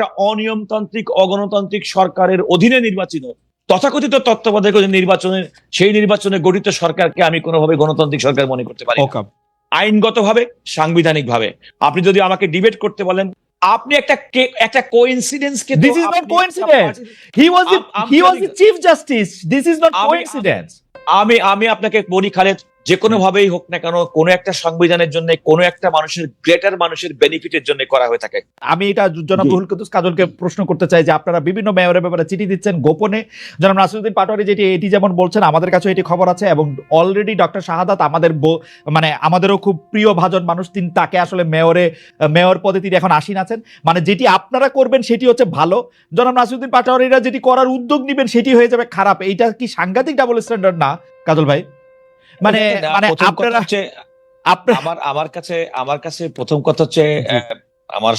একটা অনিয়মতান্ত্রিক অগণতান্ত্রিক সরকারের অধীনে নির্বাচিত তথাকথিত তত্ত্বাবধায়ক নির্বাচনের সেই নির্বাচনে গঠিত সরকারকে আমি কোনোভাবে গণতান্ত্রিক সরকার মনে করতে পারি আইনগতভাবে সাংবিধানিক ভাবে আপনি যদি আমাকে ডিবেট করতে বলেন আপনি একটা একটা কোইন্সিডেন্স কে is not আপনি- coincidence. He was he was the chief justice this is not আমি- কোইন্সিডেন্স আমি আমি আপনাকে বলি খালেদ যে কোনো ভাবেই হোক না কেন কোন একটা সংবিধানের জন্য কোন একটা মানুষের গ্রেটার মানুষের বেনিফিটের জন্য করা হয়ে থাকে। আমি এটা জনাব। রুহুল কুদ্দুস কাজলকে প্রশ্ন করতে চাই যে আপনারা বিভিন্ন মেয়রের ব্যাপারে চিঠি দিচ্ছেন গোপনে। জনাব নাসিরুদ্দিন পাটোয়ারি যেটি এটি যেমন বলছেন আমাদের কাছে এটি খবর আছে এবং অলরেডি ডক্টর শাহাদাত আমাদের মানে আমাদেরও খুব প্রিয় ভাজন মানুষ তিনি তাকে আসলে মেয়রে মেয়র পদে তিনি এখন আসীন আছেন। মানে যেটি আপনারা করবেন সেটি হচ্ছে ভালো। জনাব নাসিরুদ্দিন পাটোয়ারিরা যেটি করার উদ্যোগ নেবেন সেটি হয়ে যাবে খারাপ। এইটা কি সাংঘাতিক ডাবল স্ট্যান্ডার্ড না কাজল ভাই? মানে মানে আপনারা আমার আমার কাছে আমার কাছে প্রথম কথা হচ্ছে আমার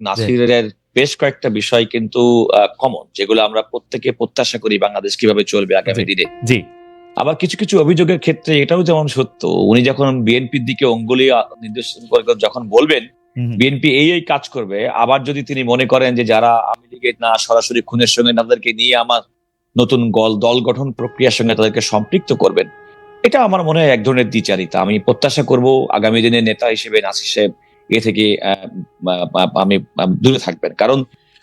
নাসিরের বেশ কয়েকটা বিষয় কিন্তু কমন যেগুলো আমরা প্রত্যেকে প্রত্যাশা করি বাংলাদেশ কীভাবে চলবে আগামী দিনে। জি। আবার কিছু কিছু অভিযোগের ক্ষেত্রে এটাও যেমন সত্য উনি যখন বিএনপির দিকে অঙ্গুলি নির্দেশন করে যখন বলবেন বিএনপি এই এই কাজ করবে আবার যদি তিনি মনে করেন যে যারা আওয়ামী লীগের না সরাসরি খুনের সঙ্গে তাদেরকে নিয়ে আমার নতুন গল দল গঠন প্রক্রিয়ার সঙ্গে তাদেরকে সম্পৃক্ত করবেন এটা আমার মনে হয় এক ধরনের দ্বিচারিতা। আমি প্রত্যাশা করব আগামী দিনে নেতা হিসেবে নাসির সাহেব এ থেকে আমি দূরে থাকবেন। কারণ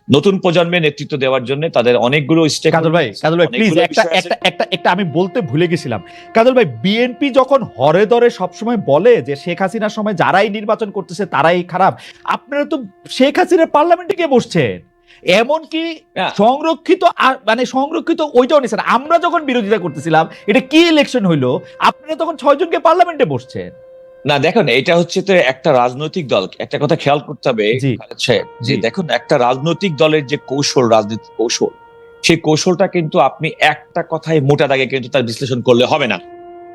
নতুন প্রজন্মে নেতৃত্ব দেওয়ার জন্য তাদের অনেকগুলো কাজল ভাই কাজল ভাই প্লিজ একটা একটা একটা একটা আমি বলতে ভুলে গেছিলাম। কাজল ভাই বিএনপি যখন হরে দরে সবসময় বলে যে শেখ হাসিনার সময় যারাই নির্বাচন করতেছে তারাই খারাপ আপনারা তো শেখ হাসিনার পার্লামেন্টে গিয়ে বসছেন। এমনকি না। সংরক্ষিত মানে সংরক্ষিত ওইটাও নিছেন আমরা যখন বিরোধিতা করতেছিলাম এটা কি ইলেকশন হইল? আপনারা তখন ছয়জনকে পার্লামেন্টে বসছেন। না দেখুন এটা হচ্ছে তো একটা রাজনৈতিক দল। একটা কথা খেয়াল করতে হবে যে দেখুন একটা রাজনৈতিক দলের যে কৌশল রাজনৈতিক কৌশল সেই কৌশলটা কিন্তু আপনি একটা কথায় মোটা দাগে কিন্তু তার বিশ্লেষণ করলে হবে না।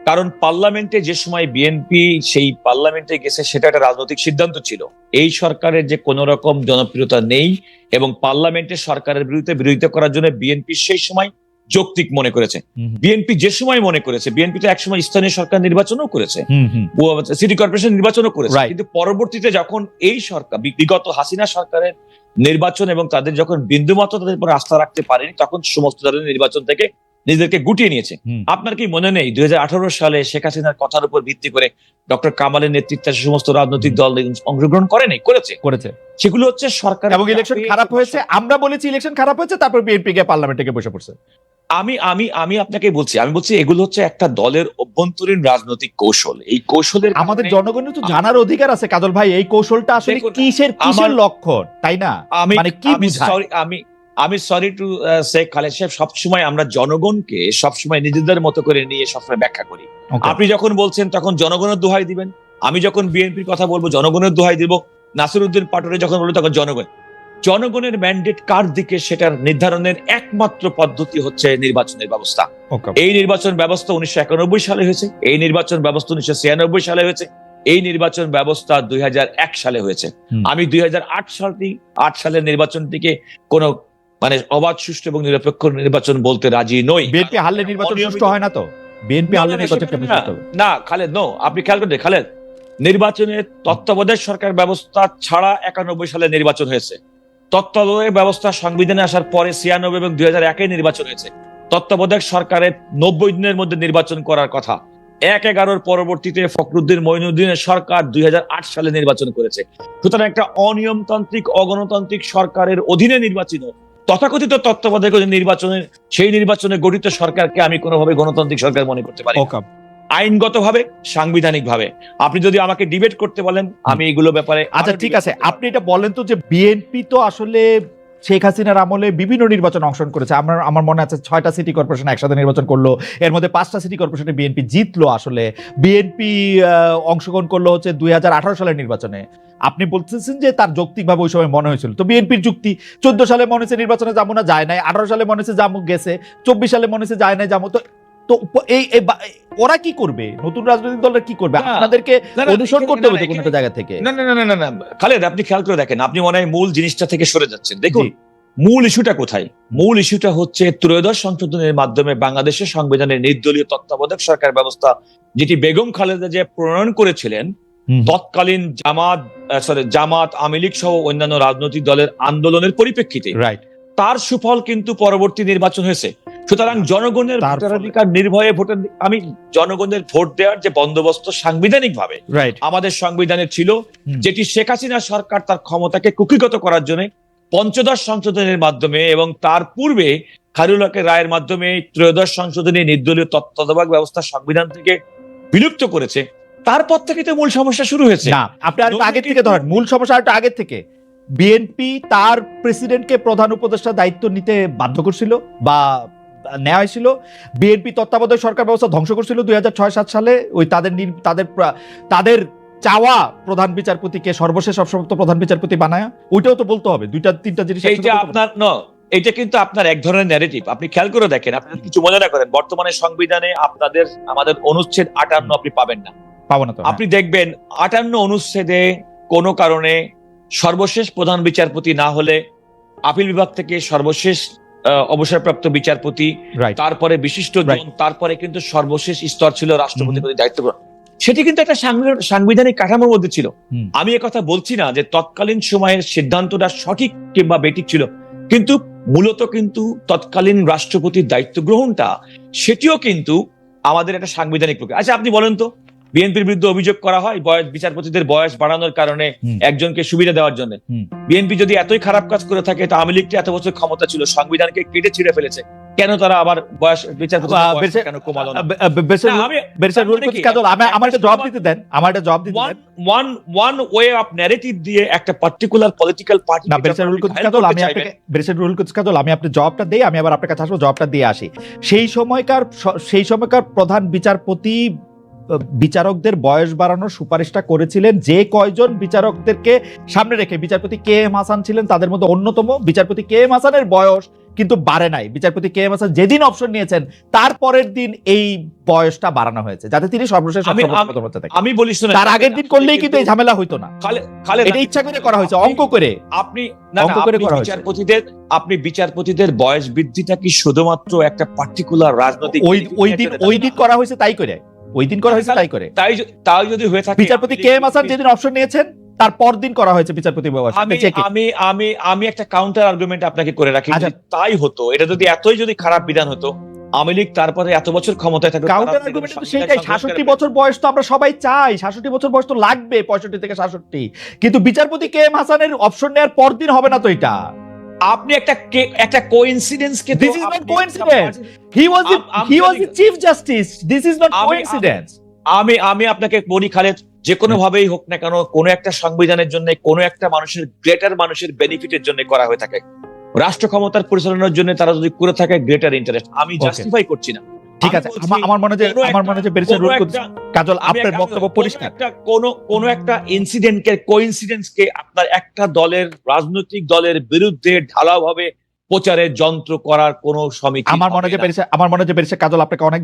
কারণ পার্লামেন্টে যে সময় বিএনপি সেই পার্লামেন্টে গেছে সেটা একটা রাজনৈতিক সিদ্ধান্ত ছিল। এই সরকারের যে কোনো রকম জনপ্রিয়তা নেই এবং পার্লামেন্টে সরকারের বিরুদ্ধে বিরোধিতা করার জন্য বিএনপি সেই সময় যৌক্তিক মনে করেছে। বিএনপি যে সময় মনে করেছে বিএনপি তো একসময় স্থানীয় সরকার নির্বাচনও করেছে। সিটি কর্পোরেশন নির্বাচনও করেছে। কিন্তু পরবর্তীতে যখন এই সরকার বিগত হাসিনা সরকারের নির্বাচন এবং তাদের যখন বিন্দুমাত্র তাদের উপর আস্থা রাখতে পারেনি তখন সমস্ত ধরনের নির্বাচন থেকে নিজেদেরকে গুটিয়ে নিয়েছে। আপনার কি মনে নেই দুই সালে শেখ হাসিনার কথার উপর ভিত্তি করে ডক্টর কামালের নেতৃত্বে সে সমস্ত রাজনৈতিক দল অংশগ্রহণ করেনি করেছে? করেছে। সেগুলো হচ্ছে সরকার এবং ইলেকশন খারাপ হয়েছে আমরা বলেছি ইলেকশন খারাপ হয়েছে তারপর বিএনপি কে পার্লামেন্টে বসে পড়ছে। আমি আমি আমি আপনাকে বলছি আমি বলছি এগুলো হচ্ছে একটা দলের অভ্যন্তরীণ রাজনৈতিক কৌশল। এই কৌশলের আমাদের জনগণের তো জানার অধিকার আছে কাজল ভাই এই কৌশলটা আসলে কিসের কিসের লক্ষণ তাই না? আমি মানে কি আমি সরি আমি আমি সরি টু সে খালেদ সাহেব সবসময় আমরা জনগণকে সবসময় নিজেদের মতো করে নিয়ে সবসময় ব্যাখ্যা করি। আপনি যখন বলছেন তখন জনগণের দোহাই দিবেন। আমি যখন বিএনপির কথা বলব জনগণের দোহাই দিব। নাসিরুদ্দিন পাটোয়ারি যখন বলব তখন জনগণ জনগণের ম্যান্ডেট কার দিকে সেটার নির্ধারণের একমাত্র পদ্ধতি হচ্ছে নির্বাচনের ব্যবস্থা। এই নির্বাচন ব্যবস্থা উনিশশো একানব্বই সালে হয়েছে এই নির্বাচন ব্যবস্থা উনিশশো ছিয়ানব্বই সালে হয়েছে এই নির্বাচন ব্যবস্থা দুই হাজার এক সালে হয়েছে। আমি দুই সালটি আট সালের নির্বাচনটিকে কোন মানে অবাধ সুষ্ঠু এবং নিরপেক্ষ নির্বাচন বলতে রাজি নই। বিএনপি হারলে নির্বাচন সুষ্ঠু হয় না তো? বিএনপি হারলে না, নির্বাচন খালেদ নো আপনি খেয়াল করতে খালেদ নির্বাচনের তত্ত্বাবধায়ক সরকার ব্যবস্থা ছাড়া একানব্বই সালে নির্বাচন হয়েছে। তত্ত্বাবধায়ক ব্যবস্থা সংবিধানে আসার পরে ছিয়ানব্বই এবং দুই হাজার একে নির্বাচন হয়েছে। তত্ত্বাবধায়ক সরকারের নব্বই দিনের মধ্যে নির্বাচন করার কথা। এক এগারোর পরবর্তীতে ফখরুদ্দিন মঈনুদ্দিনের সরকার দুই হাজার আট সালে নির্বাচন করেছে। সুতরাং একটা অনিয়মতান্ত্রিক অগণতান্ত্রিক সরকারের অধীনে নির্বাচিত তথাকথিত তত্ত্বাবধায়ক নির্বাচনের সেই নির্বাচনে গঠিত সরকারকে আমি কোনোভাবে গণতান্ত্রিক সরকার মনে করতে পারি. আইনগতভাবে সাংবিধানিক ভাবে আপনি যদি আমাকে ডিবেট করতে বলেন আমি এগুলো ব্যাপারে আচ্ছা ঠিক আছে। আপনি এটা বলেন তো যে বিএনপি তো আসলে শেখ হাসিনার আমলে বিভিন্ন নির্বাচন অংশগ্রহণ করেছে। আমার আমার মনে আছে ছয়টা সিটি কর্পোরেশন একসাথে নির্বাচন করল। এর মধ্যে পাঁচটা সিটি কর্পোরেশনে বিএনপি জিতলো আসলে। বিএনপি অংশগ্রহণ করল হচ্ছে দুই হাজার আঠারো সালের নির্বাচনে। আপনি বলতেছেন যে তার যৌক্তিকভাবে ওই সময় মনে হয়েছিল। তো বিএনপির যুক্তি, চোদ্দ সালে মনে হচ্ছে নির্বাচনে যাব না, যায় নাই। আঠারো সালে মনে হচ্ছে যাব, গেছে। চব্বিশ সালে মনে হচ্ছে যায় নাই, যাব। তো তো এই ওরা কি করবে? নতুন রাজনৈতিক দলরা কি করবে? আপনাদেরকে অনুসরণ করতে হবে কোনো একটা জায়গা থেকে? না না না না না খালেদ আপনি খেয়াল করে দেখেন আপনি মনে হয় মূল জিনিসটা থেকে সরে যাচ্ছেন। দেখুন মূল ইস্যুটা কোথায়? মূল ইস্যুটা হচ্ছে ত্রয়োদশ সংশোধনের মাধ্যমে বাংলাদেশের সংবিধানের নির্দলীয় তত্ত্বাবধায়ক সরকার ব্যবস্থা যেটি বেগম খালেদা যে প্রণয়ন করেছিলেন তৎকালীন জামাত সরি জামাত আওয়ামী লীগ সহ অন্যান্য রাজনৈতিক দলের আন্দোলনের পরিপ্রেক্ষিতে। রাইট তার সুফল কিন্তু পরবর্তী নির্বাচন হয়েছে। সুতরাং জনগণের ভোটাধিকার নির্ভয়ে ভোটের আমি জনগণের ভোট দেওয়ার যে বন্দোবস্ত সাংবিধানিক ভাবে আমাদের সংবিধানে ছিল যেটি শেখ হাসিনা সরকার তার ক্ষমতাকে কুকিগত করার জন্য পঞ্চদশ সংশোধনের মাধ্যমে এবং তার পূর্বে খারুলাকে রায়ের মাধ্যমে ত্রয়োদশ সংশোধনী নির্দলীয় তত্ত্বাবধায়ক ব্যবস্থা সংবিধান থেকে বিলুপ্ত করেছে। তারপর থেকে তো মূল সমস্যা শুরু হয়েছে। না আপনি আর আগের থেকে ধরেন মূল সমস্যা আর আগের থেকে। বিএনপি তার প্রেসিডেন্টকে প্রধান উপদেষ্টা দায়িত্ব নিতে বাধ্য করছিল বা নেওয়া হয়েছিল বিএনপি তত্ত্বাবধায়ক সরকার ব্যবস্থা ধ্বংস করছিল দুই হাজার ছয় সাত সালে। ওই তাদের তাদের তাদের চাওয়া প্রধান বিচারপতিকে সর্বশেষ অবসমাপ্ত প্রধান বিচারপতি বানায়। ওইটাও তো বলতে হবে দুইটা তিনটা জিনিস এইটা আপনার ন এটা কিন্তু আপনার এক ধরনের ন্যারেটিভ আপনি খেয়াল করে দেখেন আপনি কিছু মনে না করেন বর্তমানে সংবিধানে আপনাদের আমাদের অনুচ্ছেদ আটান্ন আপনি পাবেন না। পাবো না হ্যাঁ। আপনি দেখবেন আটান্ন অনুচ্ছেদে কোনো কারণে সর্বশেষ প্রধান বিচারপতি না হলে আপিল বিভাগ থেকে সর্বশেষ অবসরপ্রাপ্ত বিচারপতি তারপরে বিশিষ্ট জন তারপরে কিন্তু সর্বশেষ স্তর ছিল রাষ্ট্রপতি দায়িত্ব গ্রহণ। সেটি কিন্তু একটা সাংবিধানিক কাঠামোর মধ্যে ছিল। আমি কথা বলছি না যে তৎকালীন সময়ের সিদ্ধান্তটা সঠিক কিংবা বেঠিক ছিল। কিন্তু মূলত কিন্তু তৎকালীন রাষ্ট্রপতির দায়িত্ব গ্রহণটা সেটিও কিন্তু আমাদের একটা সাংবিধানিক প্রক্রিয়া। আচ্ছা আপনি বলেন তো। বিএনপির বিরুদ্ধে অভিযোগ করা হয় বয়স বিচারপতিদের বয়স বাড়ানোর কারণে একজনকে সুবিধা দেওয়ার জন্য। বিএনপি যদি এতই খারাপ কাজ করে থাকে তা আওয়ামী লীগকে এত বছর ক্ষমতা ছিল সংবিধানকে কেটে ছিঁড়ে ফেলেছে। কেন তারা আবার বয়স বিচারপতি কেন কমালো মানে আমার একটা জবাব দিতে দেন। আমার একটা জবাব দিতে ওয়ান দেন। One one way of narrative দিয়ে একটা পার্টিকুলার পলিটিক্যাল পার্টি না বেরিসার রুল করছি কাজল আমি আপনাকে বেরিসার রুল করছি কাজল আমি আপনি জবাবটা দেই আমি আবার আপনার কাছে আসব জবাবটা দিয়ে আসি। সেই সময়কার সেই সময়কার প্রধান বিচারপতি বিচারকদের বয়স বাড়ানোর সুপারিশটা করেছিলেন। যে কয়জন বিচারকদেরকে সামনে রেখে বিচারপতি কে এম হাসান ছিলেন তাদের মধ্যে অন্যতম বিচারপতি কে এম হাসানের বয়স কিন্তু বাড়ে নাই। বিচারপতি কে এম হাসান যেদিন অপশন নিয়েছেন তার পরের দিন এই বয়সটা বাড়ানো হয়েছে যাতে তিনি সর্বশেষ আমি- বলি তার আগের দিন করলেই কিন্তু এই ঝামেলা হইতো না। এটা ইচ্ছা করে করা হয়েছে অঙ্ক করে। আপনি না অঙ্ক করে আপনি করা হয়েছে। বিচারপতিদের আপনি বিচারপতিদের বয়স বৃদ্ধিটা কি শুধুমাত্র একটা পার্টিকুলার রাজনৈতিক ওই ওই দিন ওই দিন করা হয়েছে তাই করে। ওই দিন করা হয়েছে তাই করে। তাই তাই যদি হয়ে থাকে বিচারপতি কে এম হাসান যেদিন অপশন নিয়েছেন তার পরদিন করা হয়েছে বিচারপতি আমি। আমি আমি একটা কাউন্টার আর্গুমেন্ট আপনাকে করে রাখি আচ্ছা। তাই হতো এটা যদি এতই যদি খারাপ বিধান হতো আওয়ামী লীগ তারপরে এত বছর ক্ষমতায় থাকতো কাউন্টার আর্গুমেন্ট তো সংবিধান সেটাই সংস্কার সাতষট্টি করে- বছর বয়স তো আমরা সবাই চাই সাতষট্টি বছর বয়স তো লাগবে পঁয়ষট্টি থেকে সাতষট্টি। কিন্তু বিচারপতি কে এম হাসানের অপশন নেওয়ার পরদিন হবে না তো এটা। আপনি একটা একটা coincidence K this is not coincidence he was he was the chief justice this is not coincidence আমি আমি আপনাকে বলি খালেদ যে কোনো ভাবেই হোক না কেন কোনো একটা সংবিধানের জন্য কোনো একটা মানুষের গ্রেটার মানুষের বেনিফিটের জন্য করা হয়ে থাকে। রাষ্ট্র ক্ষমতার পরিচালনার জন্য তারা যদি করে থাকে গ্রেটার ইন্টারেস্ট আমি জাস্টিফাই করছি না। ঠিক আছে আমার- মনে হয় আমার মনে হয় যে রোড কাজল আপনার বক্তব্য পরিষ্কার কোনো কোনো একটা ইনসিডেন্টকে কোইন্সিডেন্সকে আপনার একটা দলের রাজনৈতিক দলের বিরুদ্ধে ঢালাওভাবে প্রচারের যন্ত্র করার কোনো সমিতি আমার মনে হয় না। আমার মনে হয় বেরিসা বেরিসে কাজল আপনাকে অনেক